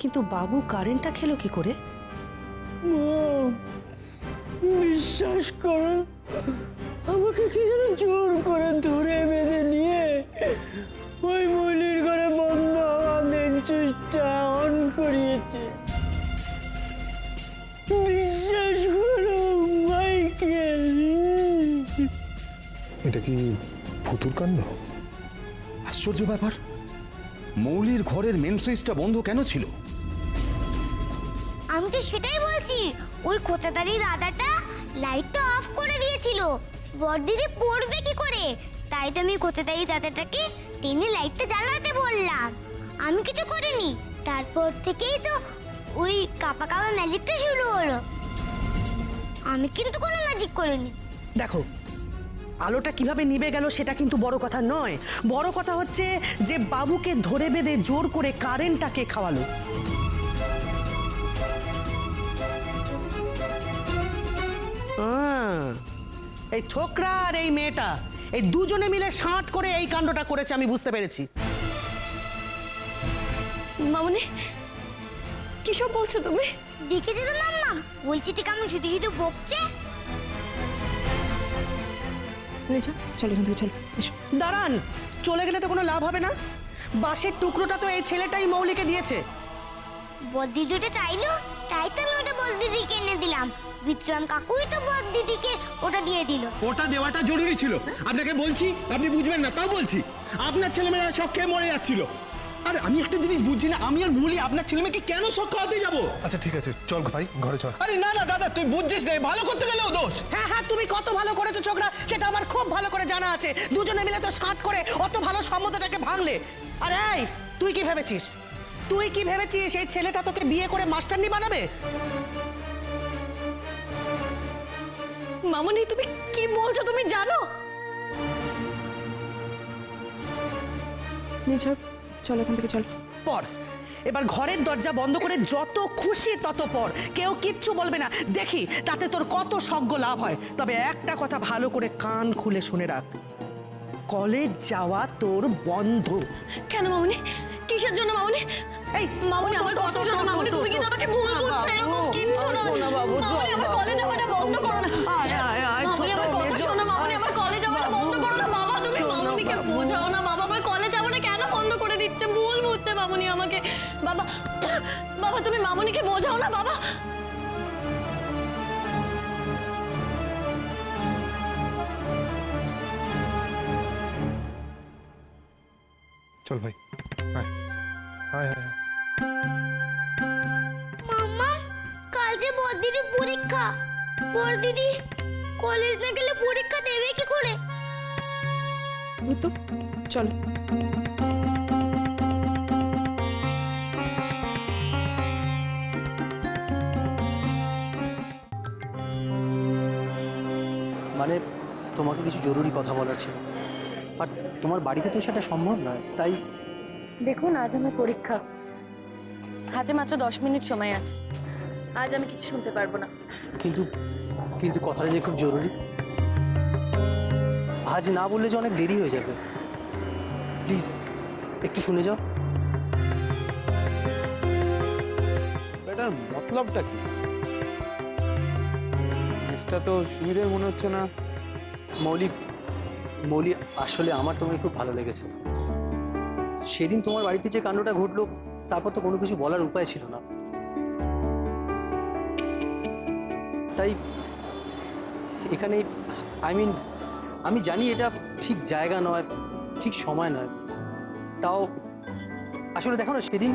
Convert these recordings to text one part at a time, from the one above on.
কিন্তু বাবু কারেন্টটা খেলো কি করে? বিশ্বাস করো আমাকে কি যেন জোর করে ধরে বেঁধে নিয়ে ওই মলির ঘরে বন্ধ হওয়া মেন সুইচটা অন করিয়েছে। বিশ্বাস করো মাইকেল। এটা কি ফুতুর কাণ্ড? আশ্চর্য ব্যাপার। মৌলির ঘরের মেন সুইচটা বন্ধ কেন ছিল? আমি সেটাই বলছি। ওই খোঁচাদারি রাধাটা লাইটটা অফ করে দিয়েছিল। বড়দিদি পড়বে কি করে? তাই তো আমি খোঁচাদারি দাদাটাকে টেনে লাইটটা জ্বালাতে বললাম। আমি কিছু করিনি। তারপর থেকেই তো ওই কাপা কাপা ম্যাজিকটা শুরু হলো। আমি কিন্তু কোনো ম্যাজিক করিনি। দেখো, আলোটা কীভাবে নিভে গেল সেটা কিন্তু বড় কথা নয়। বড় কথা হচ্ছে যে বাবুকে ধরে বেঁধে জোর করে কারেন্টটাকে খাওয়ালো। আহ, এই ছোকরা আর এই মেয়েটা এই দুজনে মিলে সাঁট করে এই কাণ্ডটা করেছে আমি বুঝতে পেরেছি। মামনি কিসব বলছো তুমি? দেখেছ তো মাম্মা? বলছি তো কেমন শুধু শুধু বকছে? চলো চলো এখান থেকে চলো এসো। দাঁড়ান চলে গেলে তো কোনো লাভ হবে না। বাঁশের টুকরোটা তো এই ছেলেটাই মৌলিকে দিয়েছে। বদ্দিদি ওটা চাইলো তাই তো আমি ওটা বদ্দিদিকে এনে দিলাম। বিক্রম কাকুই তো বদ্দিদিকে ওটা দিয়ে দিল। ওটা দেওয়াটা জরুরি ছিল। আপনাকে বলছি আপনি বুঝবেন না তাও বলছি। আপনার ছেলেমেয়েরা শখ খেয়ে মরে যাচ্ছিল। আর আমি একটা জিনিস বুঝছি না আমি আর মৌলি আপনার ছেলেমেয়েকে কেন শখ খাওয়াতে যাব? আচ্ছা ঠিক আছে চল ভাই ঘরে চল। আরে না না দাদা তুই বুঝছিস না ভালো করতে গেলেও দোষ। হ্যাঁ হ্যাঁ তুমি কত ভালো করেছ ছোকরা সেটা আমার খুব ভালো করে জানা আছে। দুজনে মিলে তো সাট করে অত ভালো সম্মতটাকে ভাঙলে। আর এই তুই কি ভেবেছিস? তুই কি ভেবেছিস এই ছেলেটা তোকে বিয়ে করে মাস্টারনি বানাবে? মামনি তুমি কি বলছো তুমি জানো? চল চলো এখান থেকে চলো। পর। এবার ঘরের দরজা বন্ধ করে যত খুশি তত পর। কেউ কিচ্ছু বলবে না। দেখি তাতে তোর কত সজ্ঞ লাভ হয়। তবে একটা কথা ভালো করে কান খুলে শুনে রাখ। কলেজ যাওয়া তোর বন্ধ। কেন মামনি? কিসের জন্য মামনি? এই মামনি আমার শোনো ও, মামনি তুমি কিন্তু আমাকে ভুল বাবা তুমি মামুনিকে বোঝাও না বাবা। চল ভাই আয়। আয় আয় আয়। মাম্মা কাল যে বদ্দিদি পরীক্ষা। কলেজ না গেলে পরীক্ষা দেবে কি করে? তো চলো। তোমাকে কিছু জরুরি কথা বলার ছিল। আর তোমার বাড়িতে তো সেটা সম্ভব নয় তাই দেখুন আজ আমার পরীক্ষা। হাতে মাত্র দশ মিনিট সময় আছে। আজ আমি কিছু শুনতে পারব না। কিন্তু কিন্তু কথাটা যে খুব জরুরি। আজ না বললে যে অনেক দেরি হয়ে যাবে। প্লিজ একটু শুনে যাও। এটার মতলবটা কি? জিনিসটা তো সুবিধের মনে হচ্ছে না। মৌলি মৌলি, আসলে আমার তোমাকে খুব ভালো লেগেছে। সেদিন তোমার বাড়িতে যে কাণ্ডটা ঘটলো, তারপর তো কোনো কিছু বলার উপায় ছিল না। তাই এখানে আই মিন আমি জানি এটা ঠিক জায়গা নয়, ঠিক সময় নয়। তাও, আসলে দেখো না, সেদিন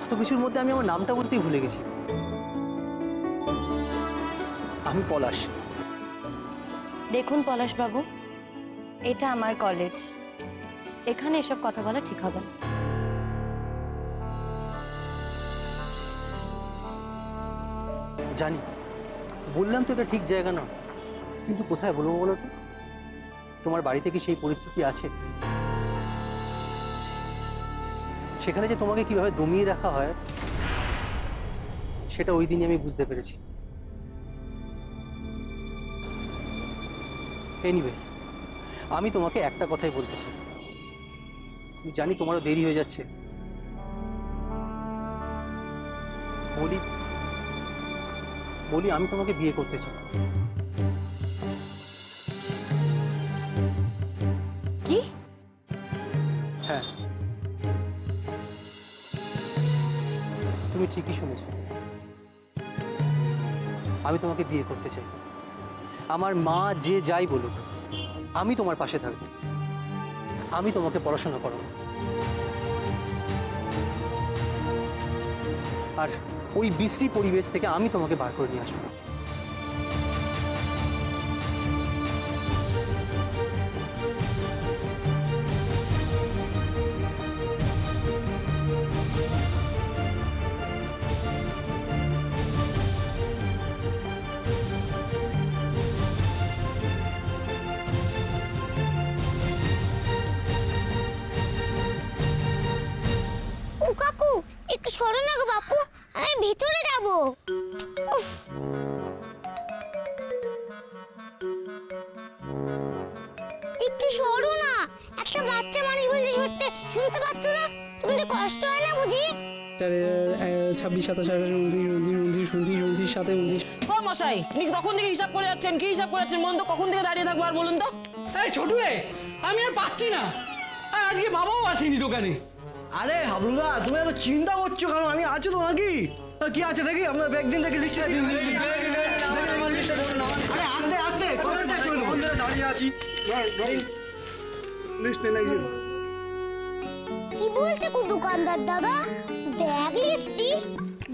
কত কিছুর মধ্যে আমি আমার নামটা বলতেই ভুলে গেছি। আমি পলাশ। দেখুন পলাশবাবু, এটা আমার কলেজ এখানে এসব কথা বলা ঠিক হবে জানি, বললাম তো এটা ঠিক জায়গা না কিন্তু কোথায় বলব বলো তো? তোমার বাড়িতে কি সেই পরিস্থিতি আছে? সেখানে যে তোমাকে কীভাবে দমিয়ে রাখা হয়, সেটা ওই দিনই আমি বুঝতে পেরেছি। এনিওয়েজ আমি তোমাকে একটা কথাই বলতে চাই। আমি জানি তোমারও দেরি হয়ে যাচ্ছে। বলি বলি আমি তোমাকে বিয়ে করতে চাই। কি? হ্যাঁ। তুমি ঠিকই শুনেছ। আমি তোমাকে বিয়ে করতে চাই। আমার মা যে যাই বলুক, আমি তোমার পাশে থাকব। আমি তোমাকে পড়াশোনা করব। আর ওই বিশ্রী পরিবেশ থেকে আমি তোমাকে বার করে নিয়ে আসব। আমি ভিতরে যাব। উফ। একটু সরো না। একটা বাচ্চা মানুষ বলছে সরতে শুনতে পাচ্ছ না? তুমি কষ্ট হয় না বুঝি? ছাব্বিশ সাতাশ আঠাশ উনত্রিশ উনত্রিশ উনত্রিশ উনত্রিশ উনত্রিশ সাথে উনত্রিশ। ও মশাই আপনি তখন থেকে হিসাব করে যাচ্ছেন। কি হিসাব করে যাচ্ছেন বলুন তো? কখন থেকে দাঁড়িয়ে থাকব আর বলুন তো? এই ছোটু রে আমি আর পাচ্ছি না। আর আজকে বাবাও আসেনি দোকানে। আরে হাবলুদা তুমি এত চিন্তা করছ কেন? আমি আছি তো নাকি কি আছে দেখি? আপনার ব্যাগ দিন দেখি লিস্টে দিন। আরে আস্তে আস্তে দাঁড়িয়ে আছি। লিস্ট নে কি বলছে কো দোকানদার দাদা? ব্যাগ লিস্টি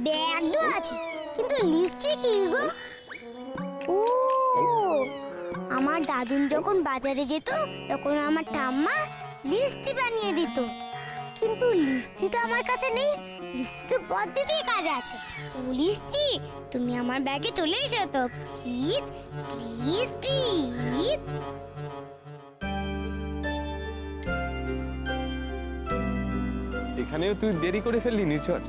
ব্যাগ তো আছে কিন্তু লিস্টে কি গো? ও আমার দাদুন যখন বাজারে যেত তখন আমার ঠাম্মা লিস্টি বানিয়ে দিত। লিস্টি তো আমার কাছে নেই। লিস্টি তো পদ্ধতি কাজ আছে। ও লিস্টি তুমি আমার ব্যাগে চলে এসো তো। Please please please. এখানেও তুই দেরি করে ফেললি, নির্ঝর।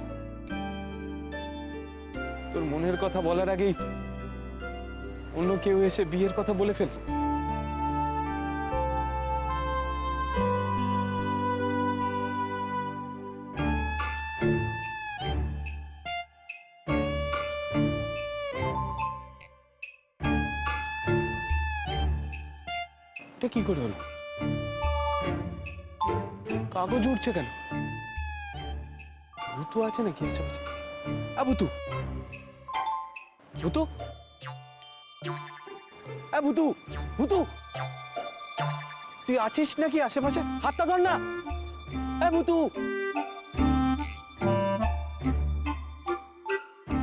তোর মনের কথা বলার আগেই অন্য কেউ এসে বিয়ের কথা বলে ফেল এটা কি করে হলো? কাগজ উঠছে কেন? ভুতু আছে নাকি? আশেপাশে আ, ভুতু। ভূতু? ভূতু। ভূতু? তুই আছিস নাকি আশেপাশে? হাতটা ধর না। ভুতু।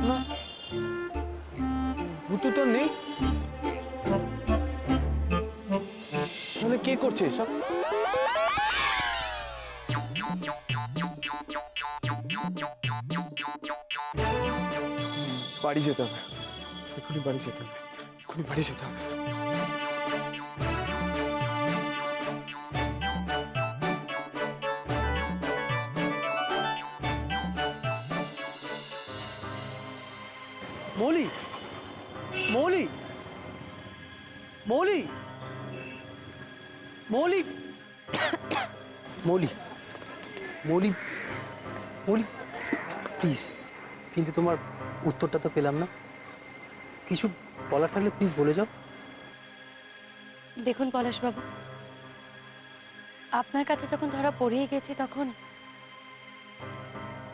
না। তো নেই। কে করছে এসব? বাড়ি যেতে হবে। এক্ষুনি বাড়ি যেতে হবে। এক্ষুনি বাড়ি যেতে হবে। মৌলি মৌলি মৌলি। মৌলি। মৌলি। মৌলি। মৌলি। প্লিজ কিন্তু তোমার উত্তরটা তো পেলাম না। কিছু বলার থাকলে প্লিজ বলে যাও। দেখুন পলাশবাবু আপনার কাছে যখন ধরা পড়িয়ে গেছি তখন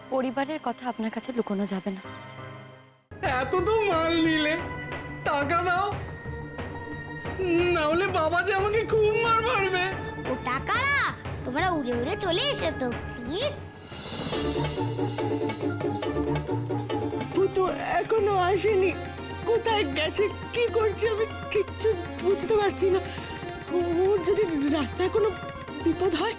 পরিবারের কথা আপনার কাছে লুকোনো যাবে না। এত তো মাল নিলে টাকা দাও। না হলে বাবা যে আমাকে খুব মার মারবে। ও টাকারা তোমরা উড়ে উড়ে চলে এসো তো প্লিজ তো এখনও আসেনি। কোথায় গেছে কি করছে আমি কিচ্ছু বুঝতে পারছি না। ওর যদি রাস্তায় কোনো বিপদ হয়